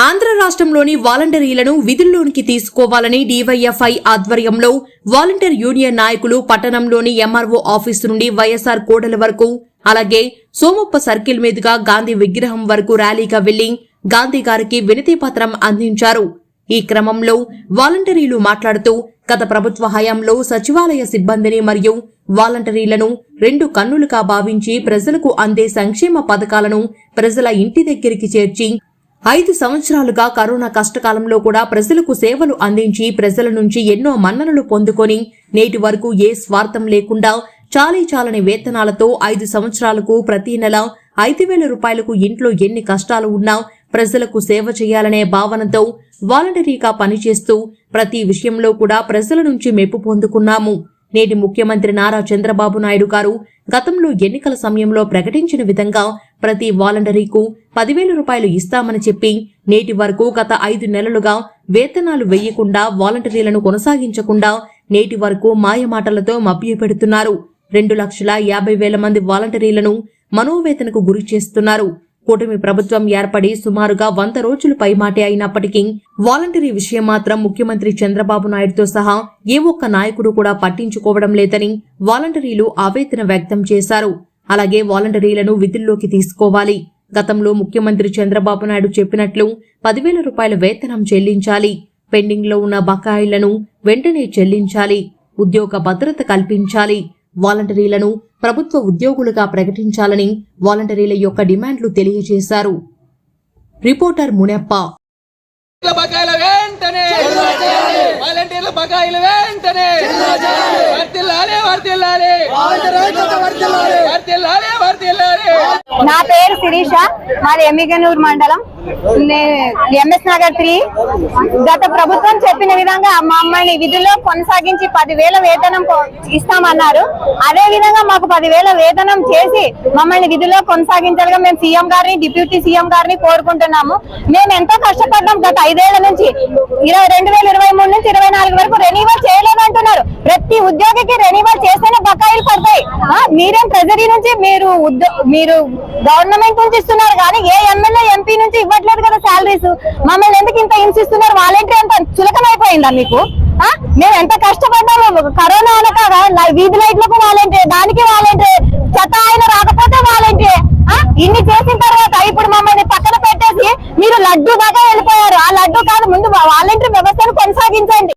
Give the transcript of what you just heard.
ఆంధ్ర రాష్ట్రంలోని వాలంటీర్లను విధుల్లోనికి తీసుకోవాలని డీవైఎఫ్ఐ ఆధ్వర్యంలో వాలంటీర్ యూనియన్ నాయకులు పట్టణంలోని ఎంఆర్ఓ ఆఫీసు నుండి వైఎస్ఆర్ కోడల వరకు అలాగే సోమప్ప సర్కిల్ మీదుగా గాంధీ విగ్రహం వరకు ర్యాలీగా వెళ్ళి గాంధీ గారికి వినతి పత్రం అందించారు. ఈ క్రమంలో వాలంటీర్లు మాట్లాడుతూ గత ప్రభుత్వ హయాంలో సచివాలయ సిబ్బందిని మరియు వాలంటీర్లను రెండు కన్నులుగా భావించి ప్రజలకు అందే సంక్షేమ పథకాలను ప్రజల ఇంటి దగ్గరికి చేర్చి ఐదు సంవత్సరాలుగా కరోనా కష్టకాలంలో కూడా ప్రజలకు సేవలు అందించి ప్రజల నుంచి ఎన్నో మన్ననలు పొందుకొని నేటి వరకు ఏ స్వార్థం లేకుండా చాలీ చాలని వేతనాలతో ఐదు సంవత్సరాలకు ప్రతి నెల ఐదు వేల రూపాయలకు ఇంట్లో ఎన్ని కష్టాలు ఉన్నా ప్రజలకు సేవ చేయాలనే భావనతో వాలంటరీగా పనిచేస్తూ ప్రతి విషయంలో కూడా ప్రజల నుంచి మెప్పు పొందుకున్నాము. నేటి ముఖ్యమంత్రి నారా చంద్రబాబు నాయుడు గారు గతంలో ఎన్నికల సమయంలో ప్రకటించిన విధంగా ప్రతి వాలంటరీకు పదివేల రూపాయలు ఇస్తామని చెప్పి నేటి వరకు గత ఐదు నెలలుగా వేతనాలు వెయ్యకుండా వాలంటరీలను కొనసాగించకుండా నేటి వరకు మాయమాటలతో మభ్యపెడుతున్నారు రెండు లక్షల యాభై వేల మంది వాలంటరీలను మనోవేతనకు గురి చేస్తున్నారు. కూటమి ప్రభుత్వం ఏర్పడి సుమారుగా వంద రోజులు పైమాటే అయినప్పటికీ వాలంటరీ విషయం మాత్రం ముఖ్యమంత్రి చంద్రబాబు నాయుడుతో సహా ఏ ఒక్క నాయకుడు కూడా పట్టించుకోవడం లేదని వాలంటరీలు ఆవేదన వ్యక్తం చేశారు. అలాగే వాలంటీర్లను విధుల్లోకి తీసుకోవాలి. గతంలో ముఖ్యమంత్రి చంద్రబాబు నాయుడు చెప్పినట్లు పదివేల రూపాయల వేతనం చెల్లించాలి. పెండింగ్లో ఉన్న బకాయిలను వెంటనే చెల్లించాలి. ఉద్యోగ భద్రత కల్పించాలి. వాలంటీర్లను ప్రభుత్వ ఉద్యోగులుగా ప్రకటించాలని వాలంటీర్ల యొక్క డిమాండ్లు తెలియజేశారు. రిపోర్టర్ మునెప్ప. వాలంటీర్ల బకాయిల వెంటనే. వర్తిల్లాలి. వర్తిల్లాలి వర్తిల్లాలి. నా పేరు శిరీష మాది ఎమ్మిగనూరు మండలం. MS Nagar three. గత ప్రభుత్వం చెప్పిన విధంగా మా అమ్మాయిని విధుల్లో కొనసాగించి పదివేల వేతనం ఇస్తామన్నారు. అదే విధంగా మాకు పదివేల వేతనం చేసి మమ్మల్ని విధుల్లో కొనసాగించాలిగా మేము సీఎం గారిని డిప్యూటీ సీఎం గారిని కోరుకుంటున్నాము. మేము ఎంతో కష్టపడ్డాం గత ఐదేళ్ళ నుంచి. ఇరవై రెండు వేల ఇరవై మూడు నుంచి ఇరవై నాలుగు వరకు రెన్యూవల్ ప్రతి ఉద్యోగికి రెన్యువల్ చేస్తేనే బకాయిలు పడతాయి. మీరేం ట్రెజరీ నుంచి మీరు మీరు గవర్నమెంట్ నుంచి ఇస్తున్నారు కానీ ఏ ఎమ్మెల్యే ఎంపీ నుంచి ఇవ్వట్లేదు కదా శాలరీస్ మమ్మల్ని ఎందుకు ఇంత హింసిస్తున్నారు? వాలంటీర్ అంత చులకమైపోయిందా మీకు? మేము ఎంత కష్టపడ్డాము? కరోనా అనక వీధి లైట్లకు వాలంటీర్ దానికి వాలంటీర్ చెత్త ఆయన రాకపోతే వాలంటీర్ ఇన్ని చేసిన తర్వాత ఇప్పుడు మమ్మల్ని పక్కన పెట్టేసి మీరు లడ్డు దాకా వెళ్ళిపోయారు. ఆ లడ్డు కాదు ముందు వాలంటీర్ వ్యవస్థను కొనసాగించండి.